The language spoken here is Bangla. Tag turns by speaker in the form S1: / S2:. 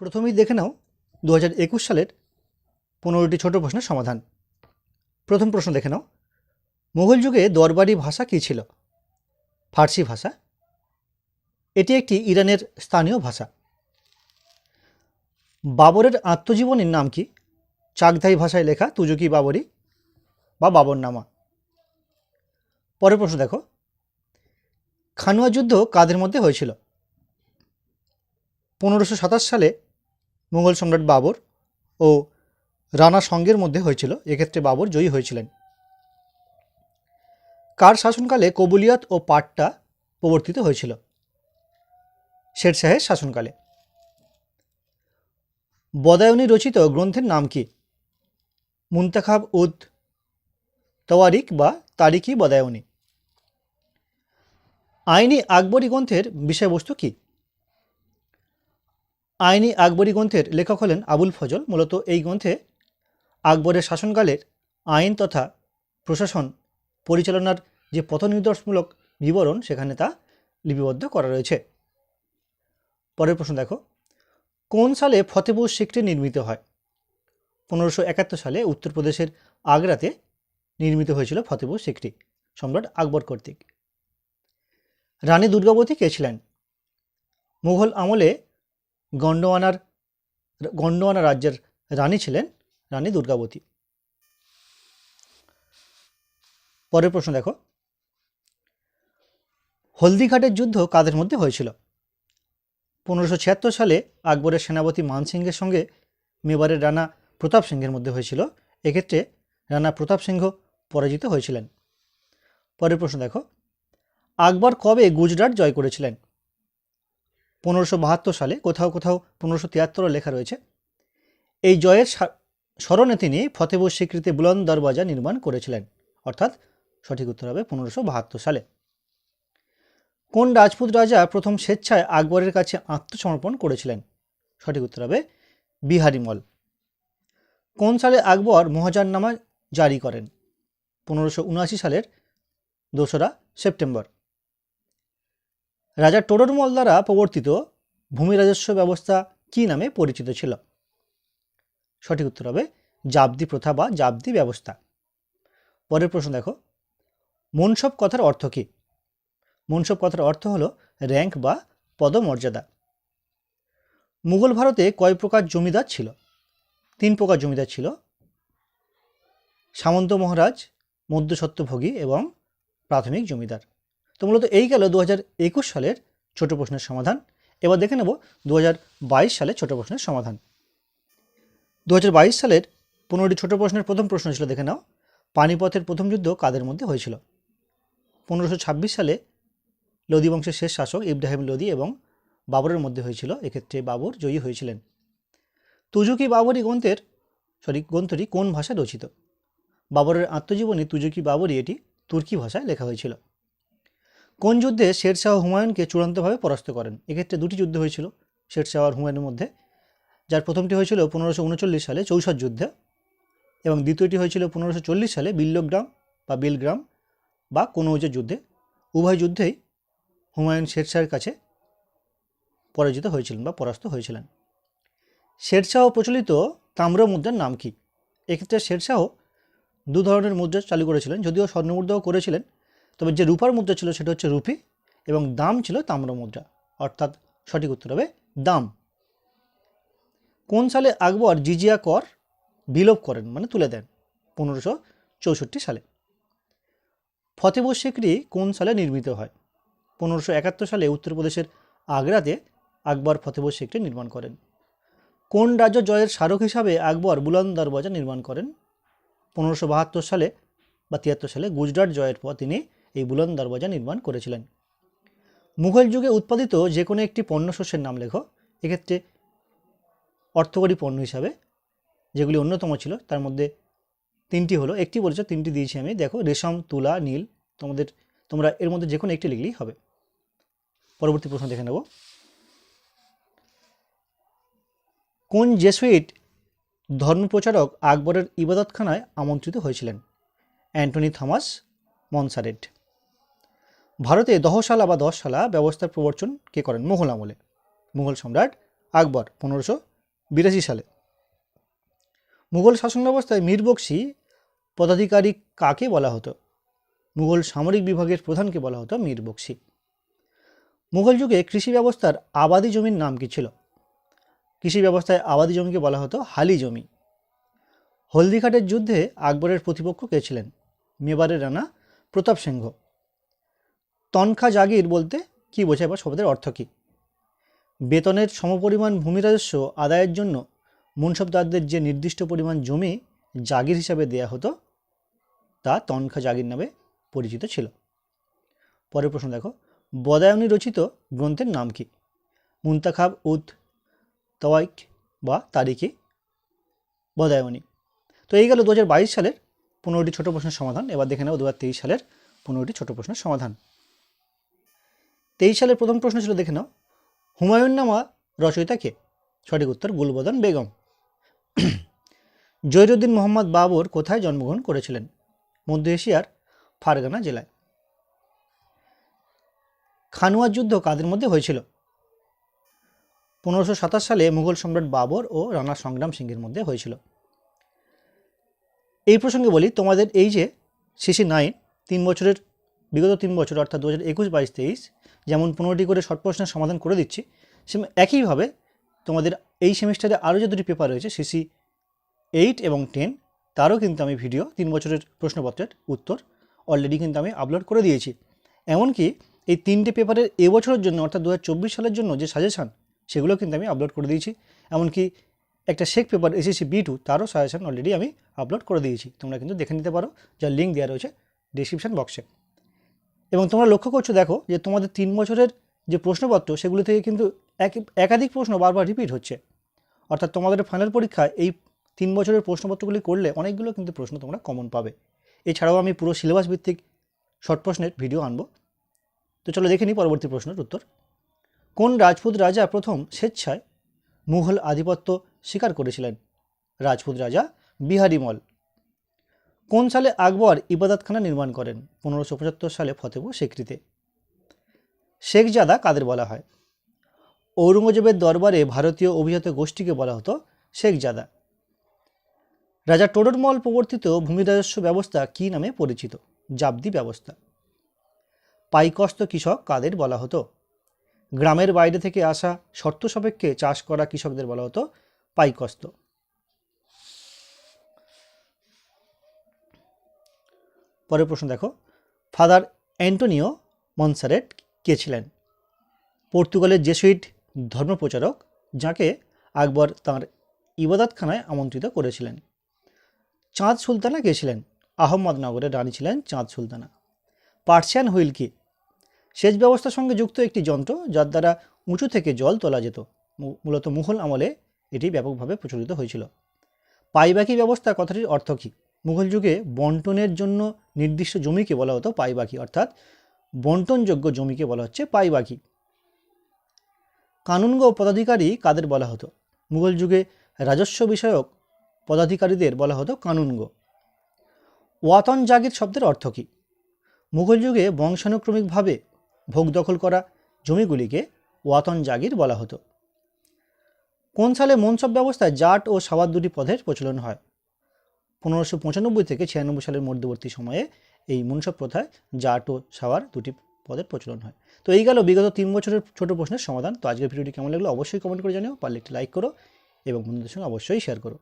S1: প্রথমেই দেখে নাও দু হাজার একুশ সালের পনেরোটি ছোট প্রশ্নের সমাধান। প্রথম প্রশ্ন দেখে নাও, মুঘল যুগে দরবারি ভাষা কী ছিল? ফার্সি ভাষা। এটি একটি ইরানের স্থানীয় ভাষা। বাবরের আত্মজীবনীর নাম কি? চাগধাই ভাষায় লেখা তুজুকি বাবরি বা বাবরনামা। পরের প্রশ্ন দেখো, খানুয়া যুদ্ধ কাদের মধ্যে হয়েছিল? পনেরোশো সাতাশ সালে মুঘল সম্রাট বাবর ও রানা সঙ্গের মধ্যে হয়েছিল, এক্ষেত্রে বাবর জয়ী হয়েছিলেন। কার শাসনকালে কবুলিয়াত ও পাট্টা প্রবর্তিত হয়েছিল? শেরশাহের শাসনকালে। বদায়নী রচিত গ্রন্থের নাম কি? মুন্তাখাব উদ তওয়ারিক বা তারিকি বদায়নী। আইনি আকবরী গ্রন্থের বিষয়বস্তু কি? আইনি আকবরী গ্রন্থের লেখক হলেন আবুল ফজল। মূলত এই গ্রন্থে আকবরের শাসনকালের আইন তথা প্রশাসন পরিচালনার যে পথনির্দেশমূলক বিবরণ, সেখানে তা লিপিবদ্ধ করা রয়েছে। পরের প্রশ্ন দেখো, কোন সালে ফতেপুর সিক্রি নির্মিত হয়? পনেরোশো একাত্তর সালে উত্তরপ্রদেশের আগ্রাতে নির্মিত হয়েছিল ফতেপুর সিক্রি সম্রাট আকবর কর্তৃক। রানী দুর্গাবতী কে ছিলেন? মুঘল আমলে গন্ডোয়ানার, গন্ডোয়ানা রাজ্যের রানী ছিলেন রানী দুর্গাবতী। পরের প্রশ্ন দেখো। হলদিঘাটের যুদ্ধ কাদের মধ্যে হয়েছিল? পনেরোশো ছিয়াত্তর সালে আকবরের সেনাপতি মানসিংহের সঙ্গে মেবারের রানা প্রতাপ সিংহের মধ্যে হয়েছিল। এক্ষেত্রে রানা প্রতাপ সিংহ পরাজিত হয়েছিলেন। পরের প্রশ্ন দেখো। আকবর কবে গুজরাট জয় করেছিলেন? পনেরোশো বাহাত্তর সালে কোথাও কোথাও পনেরোশো তিয়াত্তরও লেখা রয়েছে, এই জয়ের স্মরণে তিনি ফতেপুর স্বীকৃতি বুলন্দ দরওয়াজা নির্মাণ করেছিলেন। অর্থাৎ সঠিক উত্তর হবে পনেরোশো বাহাত্তর সালে। কোন রাজপুত রাজা প্রথম স্বেচ্ছায় আকবরের কাছে আত্মসমর্পণ করেছিলেন? সঠিক উত্তর হবে বিহারিমল কোন সালে আকবর মহাজারনামা জারি করেন? পনেরোশো সালের দোসরা সেপ্টেম্বর। রাজা টোডরমল দ্বারা প্রবর্তিত ভূমি রাজস্ব ব্যবস্থা কী নামে পরিচিত ছিল? সঠিক উত্তর হবে জাবদি প্রথা বা জাবদি ব্যবস্থা। পরের প্রশ্ন দেখো, মনসব কথার অর্থ কী? মনসব কথার অর্থ হলো র্যাঙ্ক বা পদমর্যাদা। মুঘল ভারতে কয় প্রকার জমিদার ছিল? তিন প্রকার জমিদার ছিল, সামন্ত মহারাজ, মধ্যসত্ত্বভোগী এবং প্রাথমিক জমিদার। তো মূলত এই গেল দু হাজার একুশ সালের ছোট প্রশ্নের সমাধান। এবার দেখে নেব দু হাজার বাইশ সালের ছোট প্রশ্নের সমাধান। দু হাজার বাইশ সালের পনেরোটি ছোট প্রশ্নের প্রথম প্রশ্ন ছিল, দেখে নাও, পানিপথের প্রথম যুদ্ধ কাদের মধ্যে হয়েছিল? পনেরোশো সালে লোদি বংশের শেষ শাসক ইব্রাহিম লোদি এবং বাবরের মধ্যে হয়েছিল, এক্ষেত্রে বাবর জয়ী হয়েছিলেন। তুজুকি বাবরি গ্রন্থের, সরি, গ্রন্থটি কোন ভাষায় রচিত? বাবরের আত্মজীবনী তুজুকি বাবরি, এটি তুর্কি ভাষায় লেখা হয়েছিল। কোন যুদ্ধে শেরশাহ হুমায়ুনকে চূড়ান্তভাবে পরাস্ত করেন? এক্ষেত্রে দুটি যুদ্ধ হয়েছিল, শেরশাহ আর হুমায়ুনের মধ্যে। যার প্রথমটি হয়েছিল পনেরোশো উনচল্লিশ সালে চৌষট যুদ্ধে এবং দ্বিতীয়টি হয়েছিল পনেরোশো চল্লিশ সালে বিল্লগ্রাম বা বিলগ্রাম বা কনৌজের যুদ্ধে। উভয় যুদ্ধেই হুমায়ুন শেরশাহের কাছে পরাজিত হয়েছিলেন বা পরাস্ত হয়েছিলেন। শেরশাহ প্রচলিত তাম্র মুদ্রার নাম কি? এক্ষেত্রে শেরশাহ দু ধরনের মুদ্রা চালু করেছিলেন, যদিও স্বর্ণমুদ্রাও করেছিলেন। তবে যে রূপার মুদ্রা ছিল সেটা হচ্ছে রুপি এবং দাম ছিল তাম্র মুদ্রা। অর্থাৎ সঠিক উত্তর হবে দাম। কোন সালে আকবর জিজিয়া কর বিলোপ করেন? মানে তুলে দেন পনেরোশো চৌষট্টি সালে। ফতেপুর সিকরি কোন সালে নির্মিত হয়? পনেরোশো একাত্তর সালে উত্তরপ্রদেশের আগ্রাতে আকবর ফতেপুর সিকরি নির্মাণ করেন। কোন রাজ্য জয়ের স্মারক হিসাবে আকবর বুলন্দ দরওয়াজা নির্মাণ করেন? পনেরোশো বাহাত্তর সালে বা তিয়াত্তর সালে গুজরাট জয়ের পর তিনি এই বুলন দরওয়াজা নির্মাণ করেছিলেন। মুঘল যুগে উৎপাদিত যে কোনো একটি পণ্য শস্যের নাম লেখো। এক্ষেত্রে অর্থকরী পণ্য হিসাবে যেগুলি অন্যতম ছিল, তার মধ্যে তিনটি হলো, একটি বলেছে, তিনটি দিয়েছি আমি। দেখো, রেশম, তুলা, নীল, তোমাদের, তোমরা এর মধ্যে যে কোনো একটি লিখলেই হবে। পরবর্তী প্রশ্ন দেখে নেব। কোন জেসুইট ধর্মপ্রচারক আকবরের ইবাদতখানায় আমন্ত্রিত হয়েছিলেন? Antony Thomas Monserrate. ভারতে দহশালা বা দশশালা ব্যবস্থার প্রবর্তন কে করেন? মুঘল আমলে। মুঘল সম্রাট আকবর, পনেরোশো বিরাশি সালে। মুঘল শাসন ব্যবস্থায় মীর বক্সি পদাধিকারী কাকে বলা হতো? মুঘল সামরিক বিভাগের প্রধানকে বলা হতো মীর বক্সি। মুঘল যুগে কৃষি ব্যবস্থার আবাদি জমির নাম কি ছিল? কৃষি ব্যবস্থায় আবাদি জমিকে বলা হতো হালি জমি। হলদিঘাটের যুদ্ধে আকবরের প্রতিপক্ষ কে ছিলেন? মেবারের রানা প্রতাপ সিংহ তনখা জাগির বলতে কি বোঝায় বা শব্দের অর্থ কী? বেতনের সমপরিমাণ ভূমি রাজস্ব আদায়ের জন্য মুনসবদারদের যে নির্দিষ্ট পরিমাণ জমি জাগির হিসাবে দেয়া হতো, তা তনখা জাগির নামে পরিচিত ছিল। পরের প্রশ্ন দেখো, বদায়নী রচিত গ্রন্থের নাম কি? মুন্তাখাব উদ তওয়াইক বা তারিখে বদায়নী। তো এই গেল দু হাজার বাইশ সালের পনেরোটি ছোট প্রশ্নের সমাধান, এবার দেখে নেব দু হাজার তেইশ সালের পনেরোটি ছোট প্রশ্নের সমাধান। তেইশ সালের প্রথম প্রশ্ন ছিল, দেখে নাও। হুমায়ুন নামা রচয়িতা কে? সঠিক উত্তর গুলবদন বেগম। জহিরুদ্দিন মোহাম্মদ বাবর কোথায় জন্মগ্রহণ করেছিলেন? মধ্য এশিয়ার ফারগানা জেলায়। খানুয়া যুদ্ধ কাদের মধ্যে হয়েছিল? পনেরোশো সাতাশ সালে মুঘল সম্রাট বাবর ও রানা সংগ্রাম সিংহের মধ্যে হয়েছিল। এই প্রসঙ্গে বলি, তোমাদের এই যে সিসি নাইন, তিন বছরের, বিগত তিন বছর, অর্থাৎ দু হাজার একুশ, বাইশ, তেইশ যেমন পনেরোটি করে শর্ট প্রশ্নের সমাধান করে দিচ্ছি, সেম একইভাবে তোমাদের এই সেমিস্টারে আরও যে দুটি পেপার রয়েছে সিসি এইট এবং টেন তারও কিন্তু আমি ভিডিও তিন বছরের প্রশ্নপত্রের উত্তর অলরেডি কিন্তু আমি আপলোড করে দিয়েছি। এমনকি এই তিনটে পেপারের এবছরের জন্য, অর্থাৎ দু হাজার চব্বিশ সালের জন্য যে সাজেশান সেগুলো কিন্তু আমি আপলোড করে দিয়েছি। এমনকি একটা শেখ পেপার এসএসসি বি টু তারও সাজেশান অলরেডি আমি আপলোড করে দিয়েছি। তোমরা কিন্তু দেখে নিতে পারো, যার লিঙ্ক দেওয়া রয়েছে ডিসক্রিপশান বক্সে এবং তোমরা লক্ষ্য করছ, দেখো, যে তোমাদের তিন বছরের যে প্রশ্নপত্র, সেগুলো থেকে কিন্তু এক, একাধিক প্রশ্ন বারবার রিপিট হচ্ছে। অর্থাৎ তোমাদের ফাইনাল পরীক্ষায় এই তিন বছরের প্রশ্নপত্রগুলি করলে অনেকগুলো কিন্তু প্রশ্ন তোমরা কমন পাবে। এছাড়াও আমি পুরো সিলেবাস ভিত্তিক শর্ট প্রশ্নের ভিডিও আনব। তো চলো দেখে নিই পরবর্তী প্রশ্নের উত্তর। কোন রাজপুত রাজা প্রথম স্বেচ্ছায় মুঘল আধিপত্য স্বীকার করেছিলেন? রাজপুত রাজা বিহারি মল। কোন সালে আকবর ইবাদতখানা নির্মাণ করেন? পনেরোশো পঁচাত্তর সালে ফতেপুর স্বীকৃতি। শেখজাদা কাদের বলা হয়? ঔরঙ্গজেবের দরবারে ভারতীয় অভিজাত গোষ্ঠীকে বলা হতো শেখজাদা রাজা টোডরমল প্রবর্তিত ভূমি রাজস্ব ব্যবস্থা কী নামে পরিচিত? জাবদি ব্যবস্থা। পাইকস্ত কৃষক কাদের বলা হতো? গ্রামের বাইরে থেকে আসা শর্ত সাপেক্ষে চাষ করা কৃষকদের বলা হতো পাইকস্ত। পরের প্রশ্ন দেখো। ফাদার অ্যান্টোনিও মনসারেট কে ছিলেন? পর্তুগালের জেসুইট ধর্মপ্রচারক যাকে আকবর তাঁর ইবাদতখানায় আমন্ত্রিত করেছিলেন। চাঁদ সুলতানা কে ছিলেন? আহমদনগরের রানী ছিলেন চাঁদ সুলতানা। পার্সিয়ান হুইল কি? সেচ ব্যবস্থার সঙ্গে যুক্ত একটি যন্ত্র যার দ্বারা উঁচু থেকে জল তোলা যেত। মূলত মুঘল আমলে এটি ব্যাপকভাবে প্রচলিত হয়েছিল। পাইবাকি ব্যবস্থা কথাটির অর্থ কী? মুঘল যুগে বন্টনের জন্য নির্দিষ্ট জমিকে বলা হতো পাইবাকি, অর্থাৎ বন্টনযোগ্য জমিকে বলা হচ্ছে পাইবাকি। কানুনগো পদাধিকারী কাদের বলা হতো? মুঘল যুগে রাজস্ব বিষয়ক পদাধিকারীদের বলা হতো কানুনগো ওয়াতন জাগির শব্দের অর্থ কী? মুঘল যুগে বংশানুক্রমিকভাবে ভোগ দখল করা জমিগুলিকে ওয়াতন জাগির বলা হতো। কোন সালে মনসব ব্যবস্থায় জাট ও সাবাদ দুটি পদের প্রচলন হয়? পনেরোশো পঁচানব্বই থেকে ছিয়ানব্বই সালের মধ্যবর্তী সময়ে এই মনসব প্রথায় জাট ও সাওয়ার দুটি পদের প্রচলন হয়। তো এই গেল বিগত তিন বছরের ছোট প্রশ্নের সমাধান। তো আজকের ভিডিওটি কেমন লাগল অবশ্যই কমেন্ট করে জানিও। পারলে একটি লাইক করো এবং বন্ধুদের সঙ্গে অবশ্যই শেয়ার করো।